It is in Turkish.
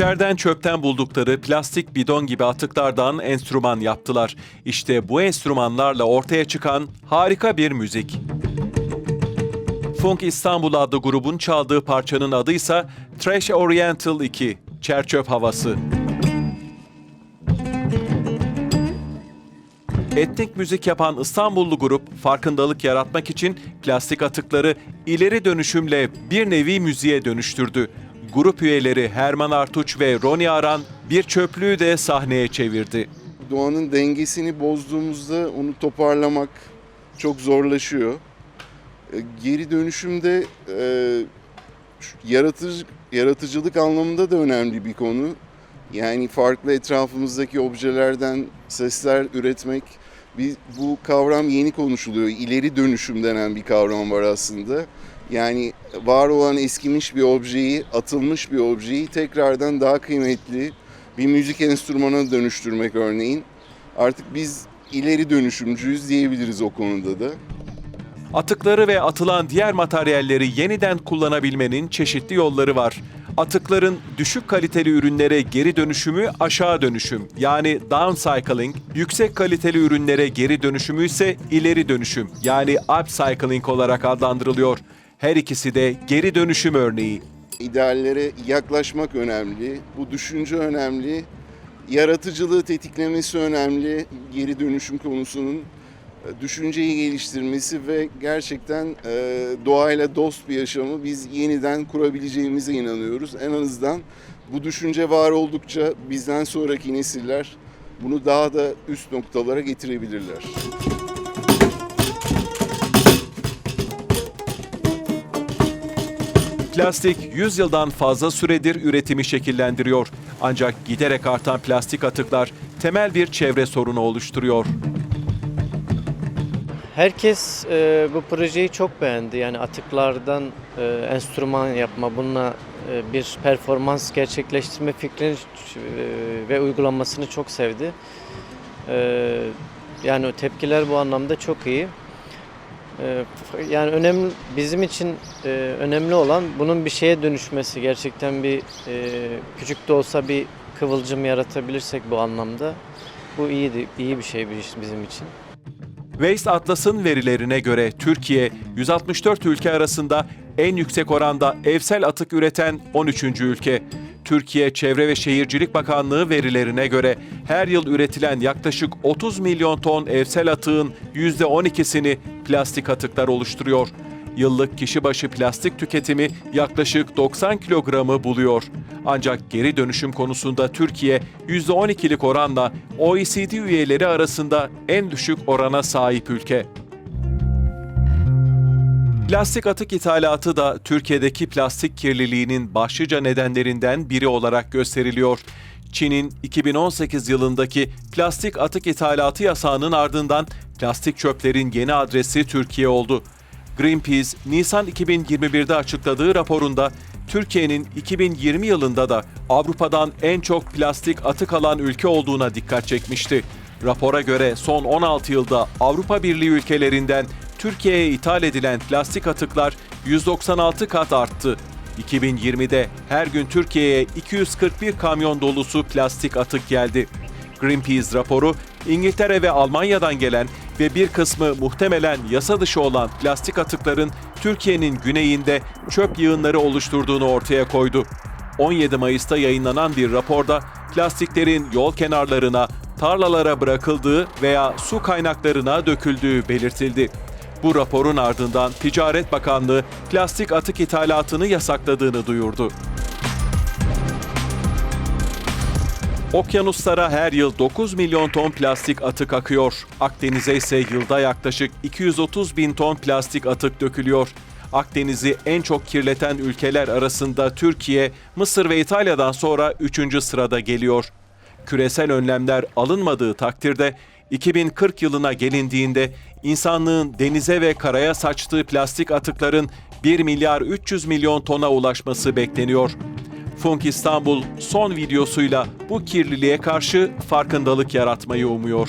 Çerden çöpten buldukları plastik bidon gibi atıklardan enstrüman yaptılar. İşte bu enstrümanlarla ortaya çıkan harika bir müzik. Funk İstanbul adlı grubun çaldığı parçanın adı ise Trash Oriental 2, Çerçöp Havası. Etnik müzik yapan İstanbullu grup farkındalık yaratmak için plastik atıkları ileri dönüşümle bir nevi müziğe dönüştürdü. Grup üyeleri Herman Artuç ve Roni Aran bir çöplüğü de sahneye çevirdi. doğanın dengesini bozduğumuzda onu toparlamak çok zorlaşıyor. E, Geri dönüşümde e, yaratıcı, yaratıcılık anlamında da önemli bir konu. Yani farklı etrafımızdaki objelerden sesler üretmek. Bir, bu kavram yeni konuşuluyor. İleri dönüşüm denen bir kavram var aslında. Yani var olan eskimiş bir objeyi, atılmış bir objeyi tekrardan daha kıymetli, bir müzik enstrümanına dönüştürmek örneğin. Artık biz ileri dönüşümcüyüz diyebiliriz o konuda da. Atıkları ve atılan diğer materyalleri yeniden kullanabilmenin çeşitli yolları var. Atıkların düşük kaliteli ürünlere geri dönüşümü aşağı dönüşüm yani downcycling, yüksek kaliteli ürünlere geri dönüşümü ise ileri dönüşüm yani upcycling olarak adlandırılıyor. Her ikisi de geri dönüşüm örneği. İdeallere yaklaşmak önemli, bu düşünce önemli, yaratıcılığı tetiklemesi önemli geri dönüşüm konusunun düşünceyi geliştirmesi ve gerçekten e, doğayla dost bir yaşamı biz yeniden kurabileceğimize inanıyoruz. En azından bu düşünce var oldukça bizden sonraki nesiller bunu daha da üst noktalara getirebilirler. Plastik 100 yıldan fazla süredir üretimi şekillendiriyor. Ancak giderek artan plastik atıklar temel bir çevre sorunu oluşturuyor. Herkes e, bu projeyi çok beğendi. Yani atıklardan e, enstrüman yapma, bununla e, bir performans gerçekleştirme fikrini e, ve uygulamasını çok sevdi. E, yani tepkiler bu anlamda çok iyi. E, yani önemli bizim için e, önemli olan bunun bir şeye dönüşmesi. Gerçekten bir e, küçük de olsa bir kıvılcım yaratabilirsek bu anlamda bu iyiydi, iyi bir şey bizim için. Waste Atlas'ın verilerine göre Türkiye 164 ülke arasında en yüksek oranda evsel atık üreten 13. ülke. Türkiye Çevre ve Şehircilik Bakanlığı verilerine göre her yıl üretilen yaklaşık 30 milyon ton evsel atığın %12'sini plastik atıklar oluşturuyor. Yıllık kişi başı plastik tüketimi yaklaşık 90 kilogramı buluyor. Ancak geri dönüşüm konusunda Türkiye %12'lik oranla OECD üyeleri arasında en düşük orana sahip ülke. Plastik atık ithalatı da Türkiye'deki plastik kirliliğinin başlıca nedenlerinden biri olarak gösteriliyor. Çin'in 2018 yılındaki plastik atık ithalatı yasağının ardından plastik çöplerin yeni adresi Türkiye oldu. Greenpeace, Nisan 2021'de açıkladığı raporunda Türkiye'nin 2020 yılında da Avrupa'dan en çok plastik atık alan ülke olduğuna dikkat çekmişti. Rapora göre son 16 yılda Avrupa Birliği ülkelerinden Türkiye'ye ithal edilen plastik atıklar 196 kat arttı. 2020'de her gün Türkiye'ye 241 kamyon dolusu plastik atık geldi. Greenpeace raporu İngiltere ve Almanya'dan gelen ve bir kısmı muhtemelen yasa dışı olan plastik atıkların Türkiye'nin güneyinde çöp yığınları oluşturduğunu ortaya koydu. 17 Mayıs'ta yayınlanan bir raporda plastiklerin yol kenarlarına, tarlalara bırakıldığı veya su kaynaklarına döküldüğü belirtildi. Bu raporun ardından Ticaret Bakanlığı plastik atık ithalatını yasakladığını duyurdu. Okyanuslara her yıl 9 milyon ton plastik atık akıyor. Akdeniz'e ise yılda yaklaşık 230 bin ton plastik atık dökülüyor. Akdeniz'i en çok kirleten ülkeler arasında Türkiye, Mısır ve İtalya'dan sonra 3. sırada geliyor. Küresel önlemler alınmadığı takdirde 2040 yılına gelindiğinde insanlığın denize ve karaya saçtığı plastik atıkların 1 milyar 300 milyon tona ulaşması bekleniyor. Funk İstanbul son videosuyla bu kirliliğe karşı farkındalık yaratmayı umuyor.